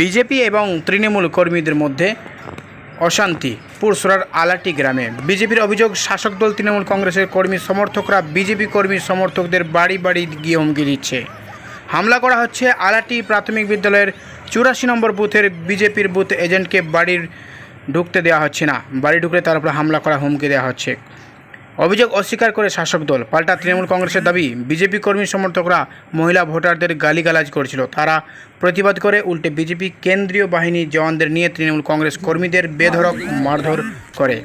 BJP এবং তৃণমূল কর্মীদের মধ্যে অশান্তি পুরসরার আলাটি গ্রামে। বিজেপির অভিযোগ, শাসক দল তৃণমূল কংগ্রেসের কর্মী সমর্থকরা বিজেপি কর্মী সমর্থকদের বাড়ি বাড়ি গিয়ে হুমকি দিচ্ছে। হামলা করা হচ্ছে আলাটি প্রাথমিক বিদ্যালয়ের চুরাশি নম্বর বুথের বিজেপির বুথ এজেন্টকে বাড়ির ঢুকতে দেওয়া হচ্ছে না। বাড়ি ঢুকলে তার উপর হামলা করা, হুমকি দেওয়া হচ্ছে। অভিযোগ অস্বীকার করে শাসক দল। পাল্টা তৃণমূল কংগ্রেসের দাবি, বিজেপি কর্মী সমর্থকরা মহিলা ভোটারদের গালিগালাজ করেছিল। তারা প্রতিবাদ করে উল্টে বিজেপি কেন্দ্রীয় বাহিনী জওয়ানদের নিয়ে তৃণমূল কংগ্রেস কর্মীদের বেধড়ক মারধর করে।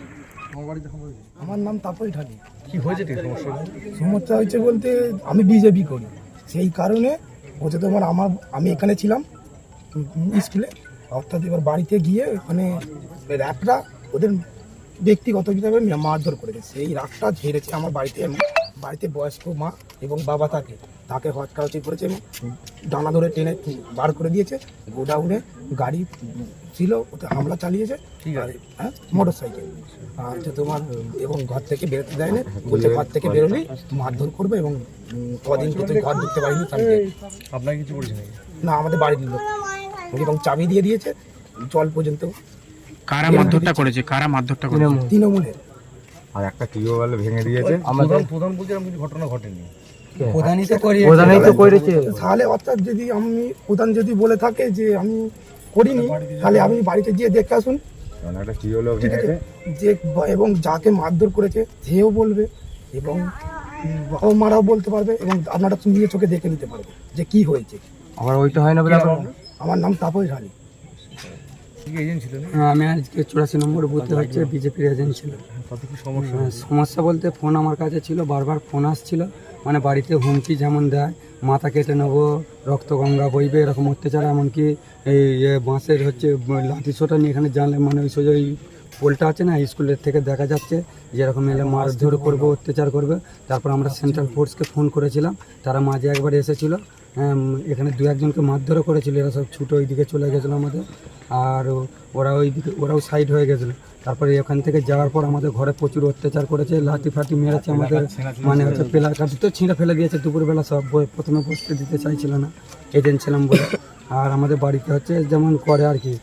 আমার নাম তাপস ঢালি। কি হয়েছে সমস্যা? সমস্যা হয়েছে বলতে আমি বিজেপি করি। সেই কারণে হচ্ছে তোমার আমার, আমি এখানে ছিলাম স্কুলে। অর্থাৎ এবার বাড়িতে গিয়ে ওখানে র্যাপরা ওদের ব্যক্তিগতভাবে মারধর করে করেছে। এই রাগটা ঝেড়েছে আমার বাড়িতে। আমি বাড়িতে বয়স্ক মা এবং বাবা থাকে তাকে হচকাহচি করেছে এবং ডানা ধরে টেনে বার করে দিয়েছে। গোডাউনে গাড়ি ছিল ওতে হামলা চালিয়েছে। হ্যাঁ মোটর সাইকেল আর তোমার এবং ঘর থেকে বেরোতে দেয় না বলছে ঘর থেকে বেরোলেই মারধর করবে এবং কদিন কিন্তু ঘর ঢুকতে পারিনি আপনার কিছু না আমাদের বাড়ির লোক। এবং চাবি দিয়ে দিয়েছে। জল পর্যন্ত কারা মারধরটা করেছে? কারা মারধরটা করেছে? তৃণমূলের। আর একটা টিউবওয়েল ভেঙে দিয়েছে। প্রধান প্রধান এরকম কিছু ঘটনা ঘটেনি। প্রধানই তো প্রধানই তো করেছে। তাহলে অর্থাৎ যদি আমি প্রধান যদি বলে থাকে যে আমি করিনি তাহলে আমি বাড়িতে গিয়ে দেখে আসুন। ভেঙেছে। যে এবং যাকে মারধর করেছে সেও বলবে এবং বাবা মারাও বলতে পারবে এবং আপনারা নিজে চোখে দেখে নিতে পারবে যে কি হয়েছে। আমার ওইটা হয় না আমার আমার নাম তাপস ঢালি কি এজেন্ট ছিলেন হ্যাঁ, আমি আজকে চুরাশি নম্বর বুথে হচ্ছে বিজেপির এজেন্ট ছিল সমস্যা? হ্যাঁ, সমস্যা বলতে ফোন আমার কাছে ছিল বারবার ফোন আসছিল। মানে বাড়িতে হুমকি যেমন দেয় মাথা কেটে নেব রক্ত গঙ্গা বইবে এরকম অত্যাচার এমনকি এই বাঁশের হচ্ছে লাঠি সোটা নিয়ে এখানে জানলে মানে ওই সোজা ওই পোলটা আছে না স্কুলের থেকে দেখা যাচ্ছে যে এরকম এলে মারধর করবে অত্যাচার করবে। তারপর আমরা সেন্ট্রাল ফোর্সকে ফোন করেছিলাম তারা মাঝে একবার এসেছিল হ্যাঁ, এখানে দু একজনকে মারধরও করেছিল এরা সব ছুটো ওইদিকে চলে গেছিল আমাদের। আর ওরা ওইদিকে ওরাও সাইড হয়ে গেছিল। তারপরে এখান থেকে যাওয়ার পর আমাদের ঘরে প্রচুর অত্যাচার করেছে লাঠি ফাটি মেরেছে আমাদের মানে হচ্ছে পেলার কাঠি তো ছিঁড়ে ফেলে দিয়েছে দুপুরবেলা সব প্রথমে বসতে দিতে চাইছিল না এজেন্ট ছিলাম বলে। আর আমাদের বাড়িতে হচ্ছে যেমন করে আর কি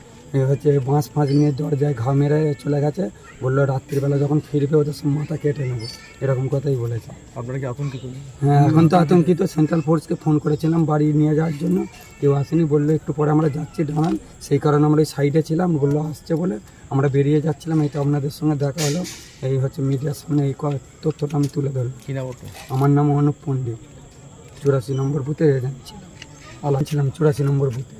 হচ্ছে বাঁশ ফাঁস নিয়ে দরজায় ঘা মেরে চলে গেছে। বলল রাত্রিবেলা যখন ফিরবে ওদের সব মাথা কেটে নেব। এরকম কথাই বলেছে। আপনারা কি আতঙ্কিত? হ্যাঁ এখন তো আতঙ্কিত। সেন্ট্রাল ফোর্সকে ফোন করেছিলাম বাড়ি নিয়ে যাওয়ার জন্য। কেউ আসেনি। বলল একটু পরে আমরা যাচ্ছি ডানান সেই কারণে আমরা এই সাইডে ছিলাম। বলল আসছে বলে আমরা বেরিয়ে যাচ্ছিলাম। এটা আপনাদের সঙ্গে দেখা হলো। এই হচ্ছে মিডিয়ার সামনে এই তথ্যটা আমি তুলে ধরলাম। কি আমার নাম অনুপ পণ্ডিত। চুরাশি নম্বর বুথে এজেন্ট আলাম ছিলাম চুরাশি নম্বর বুথে।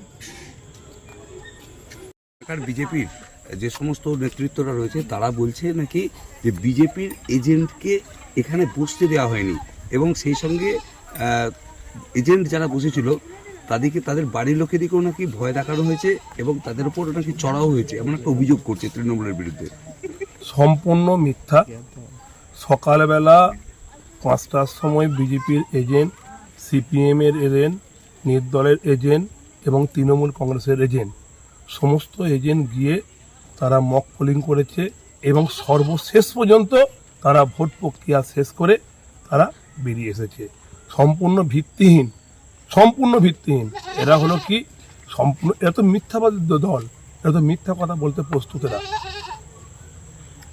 বিজেপির যে সমস্ত নেতৃত্বরা রয়েছে, তারা বলছে নাকি যে বিজেপির এজেন্টকে এখানে বসতে দেওয়া হয়নি এবং সেই সঙ্গে এজেন্ট যারা বসেছিল, তাদেরকে, তাদের বাড়ির লোকেদেরকেও নাকি ভয় দেখানো হয়েছে এবং তাদের উপর নাকি চড়াও হয়েছে, এমন একটা অভিযোগ করছে তৃণমূলের বিরুদ্ধে। সম্পূর্ণ মিথ্যা। সকালবেলা পাঁচটার সময় বিজেপির এজেন্ট, সিপিএমের এজেন্ট, নির্দলের এজেন্ট এবং তৃণমূল কংগ্রেসের এজেন্ট সমস্ত এজেন্ট গিয়ে তারা মক পোলিং করেছে এবং সর্বশেষ পর্যন্ত তারা ভোট প্রক্রিয়া শেষ করে তারা বেরিয়ে এসেছে। সম্পূর্ণ ভিত্তিহীন সম্পূর্ণ ভিত্তিহীন। এরা হলো কি? সম্পূর্ণ, এরা তো মিথ্যাবাদী দল, এরা তো মিথ্যা কথা বলতে প্রস্তুত এরা।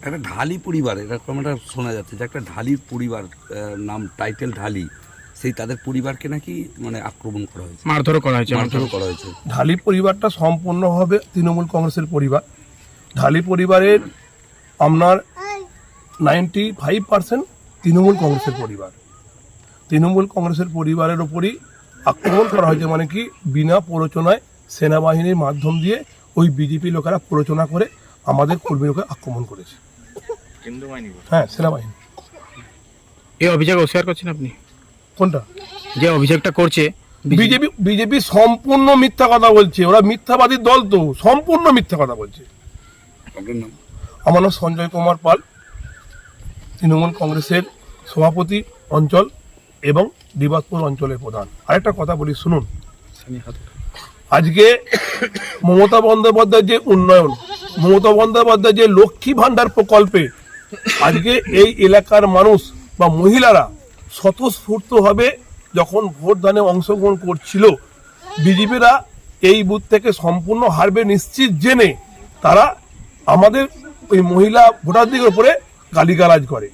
একটা ঢালি পরিবার, এরকম একটা শোনা যাচ্ছে যে একটা ঢালির পরিবার নাম টাইটেল ঢালি। সেই তাদের পরিবারকে নাকি মানে আক্রমণ করা হয়েছে। মারধর করা হয়েছে মারধরও করা হয়েছে। ঢালি পরিবারটা সম্পূর্ণভাবে তৃণমূল কংগ্রেসের পরিবার। ঢালি পরিবারের আপনার নাইনটি ফাইভ পার্সেন্ট তৃণমূল কংগ্রেসের পরিবার। তৃণমূল কংগ্রেসের পরিবারের ওপরই আক্রমণ করা হয়েছে মানে কি বিনা প্ররোচনায় সেনাবাহিনীর মাধ্যম দিয়ে ওই বিজেপি লোকেরা প্ররোচনা করে আমাদের কর্মী কর্মীকে আক্রমণ করেছে। হ্যাঁ সেনাবাহিনী। এই অভিযোগ অস্বীকার করছেন আপনি? কোনটা? যে অভিযোগটা করছে বিজেপি। বিজেপি সম্পূর্ণ মিথ্যা কথা বলছে। ওরা মিথ্যাবাদী দল তো সম্পূর্ণ মিথ্যা কথা বলছে। আমার নাম সঞ্জয় কুমার পাল। তৃণমূল কংগ্রেসের সভাপতি অঞ্চল এবং দিবাজপুর অঞ্চলের প্রধান। আরেকটা কথা বলি শুনুন। আজকে মমতা বন্দ্যোপাধ্যায় যে উন্নয়ন মমতা বন্দ্যোপাধ্যায় যে লক্ষ্মী ভাণ্ডার প্রকল্পে আজকে এই এলাকার মানুষ বা মহিলারা স্বতঃস্ফূর্তভাবে যখন ভোটদানে অংশগ্রহণ করছিল বিজেপিরা এই বুথ থেকে সম্পূর্ণ হারবে নিশ্চিত জেনে তারা আমাদের ওই মহিলা ভোটারদের উপরে গালিগালাজ করে।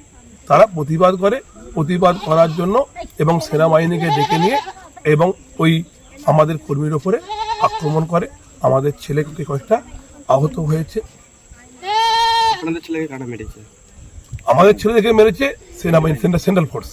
তারা প্রতিবাদ করে প্রতিবাদ করার জন্য এবং সেনাবাহিনীকে ডেকে নিয়ে এবং ওই আমাদের কর্মীর ওপরে আক্রমণ করে। আমাদের ছেলেকে কয়েকটা আহত হয়েছে। আপনাদের ছেলেকে মেরেছে? আমাদের সেনাবাহিনী সেন্ট্রাল ফোর্স।